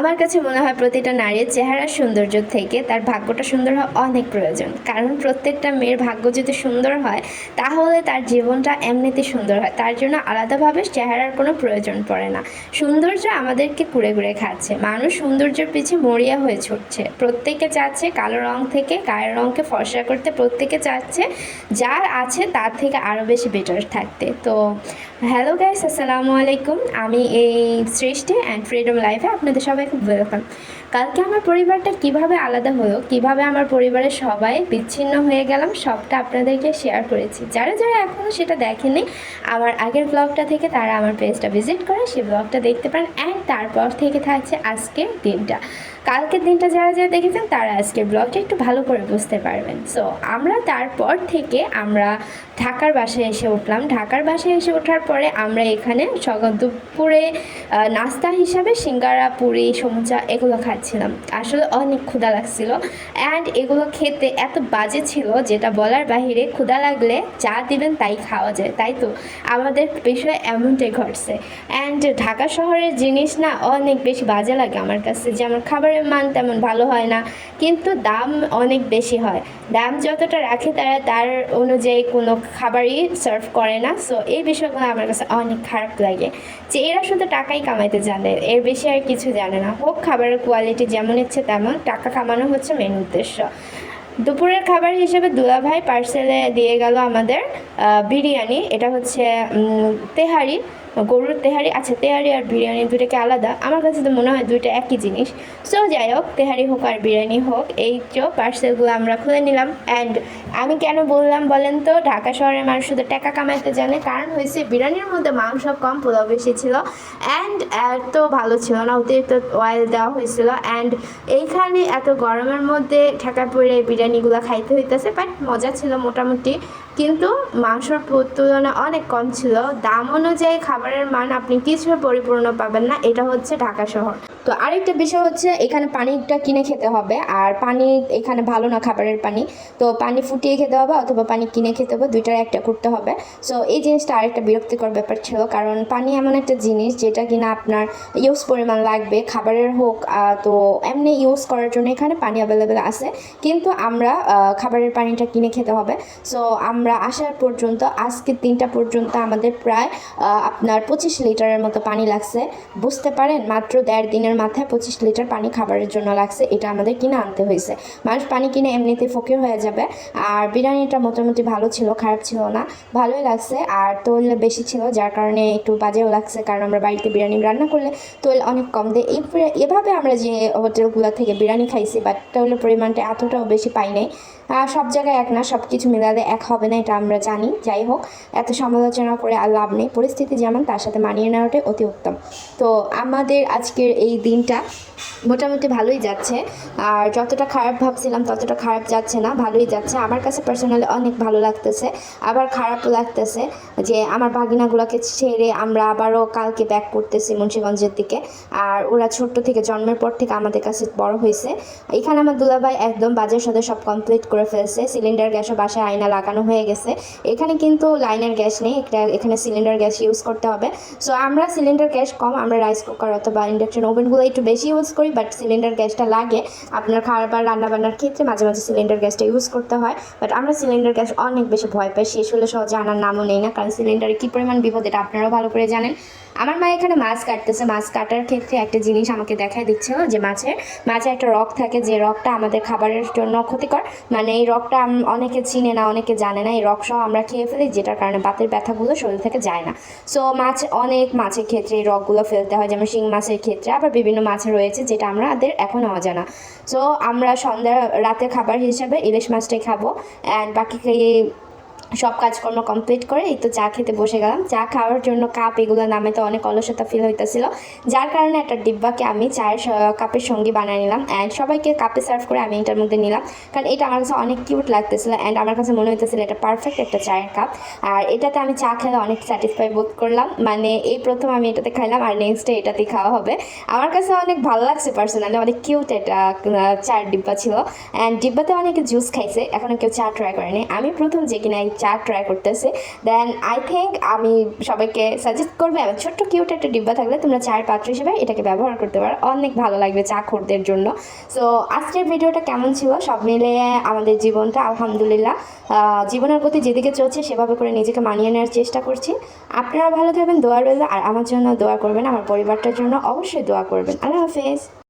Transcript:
আমার কাছে মনে হয় প্রতিটা নারীর চেহারার সৌন্দর্য থেকে তার ভাগ্যটা সুন্দর হওয়া অনেক প্রয়োজন। কারণ প্রত্যেকটা মেয়ের ভাগ্য যদি সুন্দর হয়, তাহলে তার জীবনটা এমনিতে সুন্দর হয়। তার জন্য আলাদাভাবে চেহারার কোনো প্রয়োজন পড়ে না। সৌন্দর্য আমাদেরকে কুড়ে কুড়ে খাচ্ছে। মানুষ সৌন্দর্যের পিছে মরিয়া হয়ে ছুটছে। প্রত্যেকে চাচ্ছে কালো রং থেকে গায়ের রঙকে ফর্সা করতে। প্রত্যেকে চাচ্ছে যার আছে তার থেকে আরও বেশি বেটার থাকতে। তো হ্যালো গাইস আসসালামু আলাইকুম। আমি এই সৃষ্টি অ্যান্ড ফ্রিডম লাইফে আপনাদের সবাই খুব ওয়েলকাম কালকে আমার পরিবারটা কীভাবে আলাদা হলো, কীভাবে আমার পরিবারের সবাই বিচ্ছিন্ন হয়ে গেলাম, সবটা আপনাদেরকে শেয়ার করেছি। যারা যারা এখনও সেটা দেখেনি, আমার আগের ব্লগটা থেকে তারা আমার পেজটা ভিজিট করে, সেই ব্লগটা দেখতে পারেন। অ্যান্ড তারপর থেকে থাকছে আজকের দিনটা। কালকের দিনটা যারা যারা দেখেছেন, তারা আজকের ব্লগটা একটু ভালো করে বুঝতে পারবেন। সো আমরা তারপর থেকে আমরা ঢাকার বাসায় এসে উঠলাম। ঢাকার বাসায় এসে ওঠার পরে আমরা এখানে সকাল দুপুরে নাস্তা হিসাবে সিঙ্গারা পুরি সমুচা এগুলো খাচ্ছিলাম। আসলে অনেক ক্ষুধা লাগছিল। অ্যান্ড এগুলো খেতে এত বাজে ছিল যেটা বলার বাহিরে ক্ষুধা লাগলে যা দিবেন তাই খাওয়া যায়, তাই তো? আমাদের বিষয়ে এমনটাই ঘটছে। অ্যান্ড ঢাকা শহরের জিনিস না অনেক বেশি বাজে লাগে আমার কাছে যেমন খাবারের মান তেমন ভালো হয় না, কিন্তু দাম অনেক বেশি হয়। দাম যতটা রাখে তারা তার অনুযায়ী কোনো খাবারই সার্ভ করে না সো এই বিষয়গুলো আমার কাছে অনেক খারাপ লাগে। যে এরা শুধু টাকাই কামাইতে জানে, এর বেশি আর কিছু জানে না হোক, খাবারের কোয়ালিটি যেমন ইচ্ছে তেমন, টাকা কামানো হচ্ছে মেন উদ্দেশ্য। দুপুরের খাবার হিসেবে দুলাভাই পার্সেলে দিয়ে গেল আমাদের বিরিয়ানি। এটা হচ্ছে তেহারি। গরুর তেহারি আছে তেহারি আর বিরিয়ানি দুটোকে আলাদা। আমার কাছে তো মনে হয় দুইটা একই জিনিস। সো যাই হোক, তেহারি হোক আর বিরিয়ানি হোক, এই তো পার্সেলগুলো আমরা খুলে নিলাম। অ্যান্ড আমি কেন বললাম বলেন তো, ঢাকা শহরের মানুষ শুধু টাকা কামাইতে জানে। কারণ হয়েছে, বিরিয়ানির মধ্যে মাংস কম, পোলাও বেশি ছিল। অ্যান্ড এত ভালো ছিল না, অতিরিক্ত অয়েল দেওয়া হয়েছিল। অ্যান্ড এইখানে এত গরমের মধ্যে ঢাকা পড়ে বিরিয়ানিগুলো খাইতে হইতেছে বাট মজা ছিল মোটামুটি। কিন্তু মাংসর তুলনায় অনেক কম ছিল। দাম অনুযায়ী খাবারের মান আপনি কিছু পরিপূর্ণ পাবেন না। এটা হচ্ছে ঢাকা শহর। তো আরেকটা বিষয় হচ্ছে, এখানে পানিটা কিনে খেতে হবে। আর পানি এখানে ভালো না খাবারের পানি। তো পানি ফুটিয়ে খেতে হবে অথবা পানি কিনে খেতে হবে, দুইটার একটা করতে হবে। সো এই জিনিসটা আরেকটা বিরক্তিকর ব্যাপার ছিল। কারণ পানি এমন একটা জিনিস যেটা কিনা আপনার ইউজ পরিমাণ লাগবে। খাবারের হোক তো এমনি ইউজ করার জন্য এখানে পানি অ্যাভেলেবেল আছে। কিন্তু আমরা খাবারের পানিটা কিনে খেতে হবে। সো আমরা আসার পর্যন্ত, আজকের দিনটা পর্যন্ত আমাদের প্রায় আপনার পঁচিশ লিটারের মতো পানি লাগছে। বুঝতে পারেন, মাত্র দেড় দিনের মাথায় পঁচিশ লিটার পানি খাবারের জন্য লাগছে। এটা আমাদের কিনে আনতে হয়েছে। মানুষ পানি কিনে এমনিতে ফকির হয়ে যাবে। আর বিরিয়ানিটা মোটামুটি ভালো ছিল, খারাপ ছিল না। ভালোই লাগছে। আর তৈল বেশি ছিল, যার কারণে একটু বাজেও লাগছে। কারণ আমরা বাড়িতে বিরিয়ানি রান্না করলে তৈল অনেক কম দেয়। এই এভাবে আমরা যে হোটেলগুলো থেকে বিরিয়ানি খাইছি বাট তৈলের পরিমাণটা এতটাও বেশি পাই নাই। সব জায়গায় এক না সব কিছু মেলালে এক হবে না, এটা আমরা জানি। যাই হোক, এত সমালোচনা করে আর লাভ নেই। পরিস্থিতি যেমন, তার সাথে মানিয়ে নেওয়াটাই অতি উত্তম। তো আমাদের আজকের এই দিনটা মোটামুটি ভালোই যাচ্ছে। আর যতটা খারাপ ভাবছিলাম, ততটা খারাপ যাচ্ছে না, ভালোই যাচ্ছে। আমার কাছে পার্সোনালি অনেক ভালো লাগতেছে। আবার খারাপও লাগতেছে যে, আমার বাগিনাগুলোকে ছেড়ে আমরা আবারও কালকে ব্যাক করতেছি মুন্সিগঞ্জের দিকে। আর ওরা ছোট্ট থেকে জন্মের পর থেকে আমাদের কাছে বড় হয়েছে। এখানে আমার দুলাভাই একদম বাজার সাথে সব কমপ্লিট করে ফেলছে সিলিন্ডার গ্যাসও বাসায় আয়না লাগানো হয়ে গেছে। এখানে কিন্তু লাইনের গ্যাস নেই, একটা এখানে সিলিন্ডার গ্যাস ইউজ করতে হবে। সো আমরা সিলিন্ডার গ্যাস কম, আমরা রাইস কুকার অথবা ইন্ডাকশন ওভেনগুলো একটু বেশি ইউজ করি বাট সিলিন্ডার গ্যাসটা লাগে। আপনার খাবার রান্না বান্নার ক্ষেত্রে মাঝে মাঝে সিলিন্ডার গ্যাসটা ইউজ করতে হয় বাট আমরা সিলিন্ডার গ্যাস অনেক বেশি ভয় পাই, শেষ হলে সহজে আনার নামও নেই না, কারণ সিলিন্ডারে কী পরিমাণ বিপদ, এটা আপনারাও ভালো করে জানেন। আমার মা এখানে মাছ কাটতেছে। মাছ কাটার ক্ষেত্রে একটা জিনিস আমাকে দেখাই দিচ্ছিল যে মাছের, মাছে একটা রক থাকে, যে রকটা আমাদের খাবারের জন্য ক্ষতিকর। মানে এই রকটা অনেকে চিনে না, অনেকে জানে না। এই রক সহ আমরা খেয়ে ফেলি, যেটার কারণে বাতের ব্যথাগুলো শরীর থেকে যায় না। সো মাছ, অনেক মাছের ক্ষেত্রে এই রকগুলো ফেলতে হয়, যেমন শিং মাছের ক্ষেত্রে। আবার বিভিন্ন মাছ রয়েছে, যেটা আমরা আমাদের এখনও অজানা। সো আমরা সন্ধ্যা রাতের খাবার হিসাবে ইলিশ মাছটাই খাব। অ্যান্ড বাকি সব কাজকর্ম কমপ্লিট করে এই তো চা খেতে বসে গেলাম। চা খাওয়ার জন্য কাপ এগুলো নামে তো অনেক অলসতা ফিল হইতেছিল। যার কারণে একটা ডিব্বাকে আমি চায়ের কাপের সঙ্গী বানিয়ে নিলাম অ্যান্ড সবাইকে কাপে সার্ভ করে আমি এটার মধ্যে নিলাম। কারণ এটা আমার কাছে অনেক কিউট লাগতেছিল অ্যান্ড আমার কাছে মনে হইতেছিল এটা পারফেক্ট একটা চায়ের কাপ আর এটাতে আমি চা খেলে অনেক স্যাটিসফাই বোধ করলাম। মানে এই প্রথম আমি এটাতে খাইলাম আর নেক্সট ডে খাওয়া হবে। আমার কাছে অনেক ভালো লাগছে পার্সোনালি অনেক কিউট এটা চায়ের ডিব্বা ছিল। অ্যান্ড ডিব্বাতে অনেকে জুস খাইছে এখনও কেউ চা ট্রাই করেনি। আমি প্রথম যে কিনা এই চা ট্রাই করতেছে। দেন আই থিঙ্ক আমি সবাইকে সাজেস্ট করব এবং ছোট্ট কিউট একটা ডিব্বা থাকলে তোমরা চায়ের পাত্র হিসেবে এটাকে ব্যবহার করতে পারো। অনেক ভালো লাগবে চা খোরদের জন্য। সো আজকের ভিডিওটা কেমন ছিল? সব মিলিয়ে আমাদের জীবনটা আলহামদুলিল্লাহ জীবনের প্রতি যেদিকে চলছে সেভাবে করে নিজেকে মানিয়ে নেওয়ার চেষ্টা করছি। আপনারা ভালো থাকবেন, দোয়া রইল। আর আমার জন্য দোয়া করবেন, আমার পরিবারটার জন্য অবশ্যই দোয়া করবেন। আল্লাহ হাফেজ।